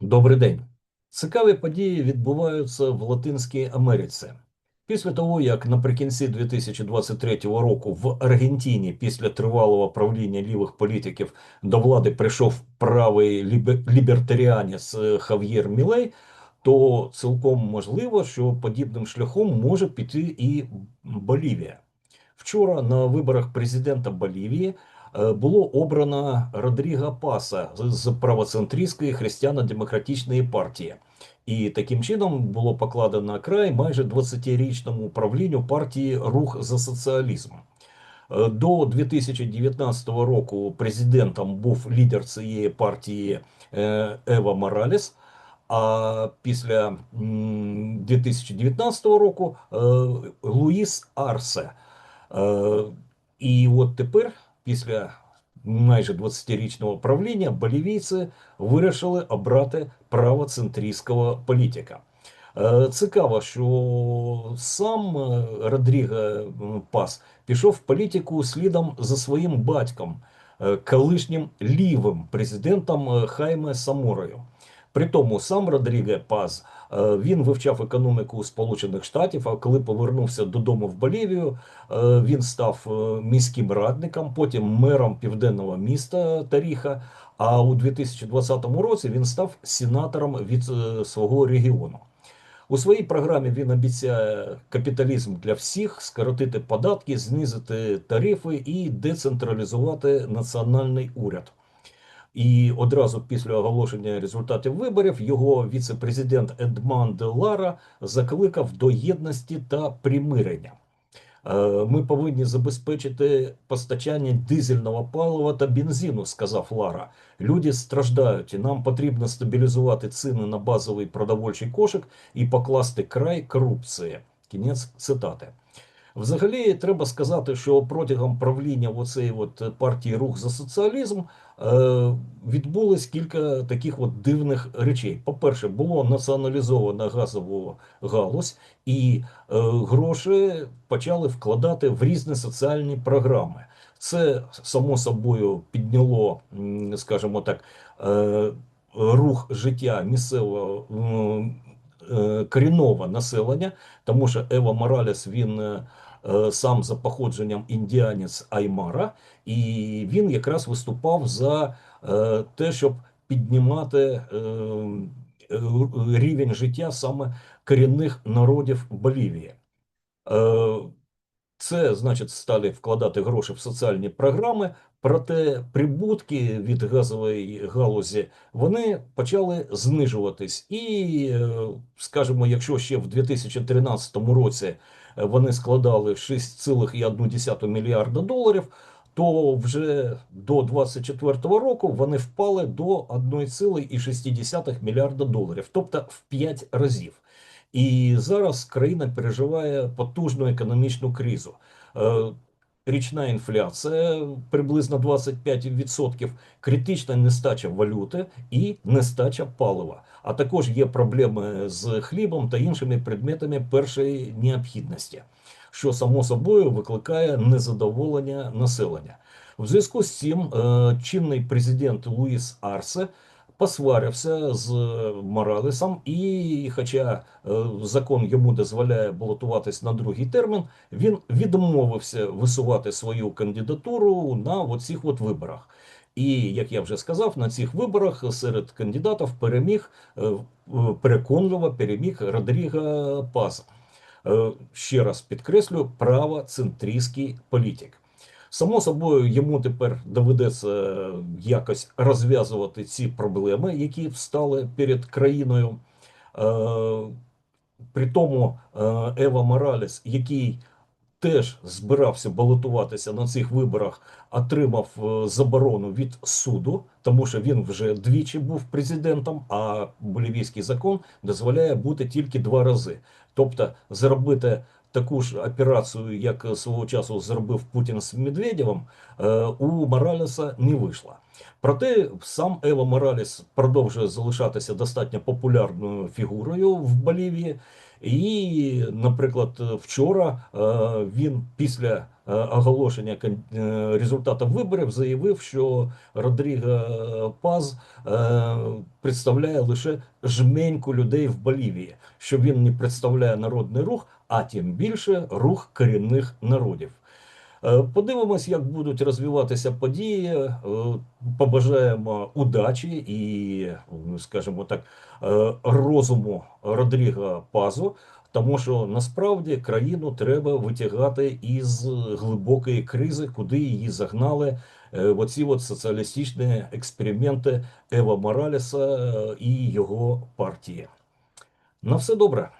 Добрий день. Цікаві події відбуваються в Латинській Америці. Після того, як наприкінці 2023 року в Аргентині після тривалого правління лівих політиків до влади прийшов правий лібертаріанець е, Хав'єр Мілей, то цілком можливо, що подібним шляхом може піти і Болівія. Вчора на виборах президента Болівії було обрано Родріга Паса з- правоцентристської християно-демократичної партії. І таким чином було покладено край майже 20-річному правлінню партії Рух за соціалізм. Е, До 2019 року президентом був лідер цієї партії е, Ева Моралес. А після 2019 року е, Луїс Арсе. Е, І от тепер, після майже 20-річного правління, болівійці вирішили обрати правоцентристського політика. Е, Цікаво, що сам е, Родріго Пас пішов в політику слідом за своїм батьком, е, колишнім лівим президентом Хайме Саморою. При тому сам Родріго Паз е, він вивчав економіку Сполучених Штатів. А коли повернувся додому в Болівію, е, він став е, міським радником, потім мером південного міста Таріха. А у 2020 році він став сенатором від свого регіону. У своїй програмі він обіцяє капіталізм для всіх, скоротити податки, знизити тарифи і децентралізувати національний уряд. І одразу після оголошення результатів виборів його віце-президент Едман Лара закликав до єдності та примирення. Е, Ми повинні забезпечити постачання дизельного палива та бензину, сказав Лара. Люди страждають, і нам потрібно стабілізувати ціни на базовий продовольчий кошик і покласти край корупції. Кінець цитати. Взагалі, треба сказати, що протягом правління оцеї от партії Рух за соціалізм відбулось кілька таких от дивних речей. По-перше, було націоналізовано газову галузь, і е, гроші почали вкладати в різні соціальні програми. Це само собою підняло, скажімо так, е, рух життя місцевого е, корінного населення, тому що Ева Моралес він е, е, сам за походженням індіанець Аймара, і він якраз виступав за е, те, щоб піднімати е, е, рівень життя саме корінних народів Болівії. Це значить стали вкладати гроші в соціальні програми, проте прибутки від газової галузі вони почали знижуватись. І, е, скажімо, якщо ще в 2013 році е, вони складали 6,1 мільярда доларів, то вже до 2024 року вони впали до 1,6 мільярда доларів, тобто в 5 разів. І зараз країна переживає потужну економічну кризу. Е, Річна інфляція приблизно 25%, критична нестача валюти і нестача палива. А також є проблеми з хлібом та іншими предметами першої необхідності, що само собою викликає незадоволення населення. В зв'язку з цим е, чинний президент Луїс Арсе посварився з Моралесом, і, хоча е, закон йому дозволяє балотуватись на другий термін, він відмовився висувати свою кандидатуру на оцих от виборах. І як я вже сказав, на цих виборах серед кандидатів переміг е, е, переконливо переміг Родріго Пас. Е, Ще раз підкреслю, правоцентристський політик. Само собою, йому тепер доведеться е, якось розв'язувати ці проблеми, які встали перед країною. Е, При тому е, Ева Моралес, який теж збирався балотуватися на цих виборах, отримав заборону від суду, тому що він вже двічі був президентом, а болівійський закон дозволяє бути тільки два рази. Тобто зробити таку ж операцію, як свого часу зробив Путін з Медведєвим, е, у Моралеса не вийшла. Проте сам Ево Моралес продовжує залишатися достатньо популярною фігурою в Болівії. І, наприклад, вчора е, він після е, оголошення е, результатів виборів заявив, що Родріго Паз представляє лише жменьку людей в Болівії, що він не представляє народний рух, а тим більше рух корінних народів. Е, Подивимось, як будуть розвиватися події. Е, Побажаємо удачі і, м, скажімо так, е, розуму Родріга Пазу, тому що насправді країну треба витягати із глибокої кризи, куди її загнали оці от соціалістичні експерименти Ева Моралеса е, і його партії. На все добре.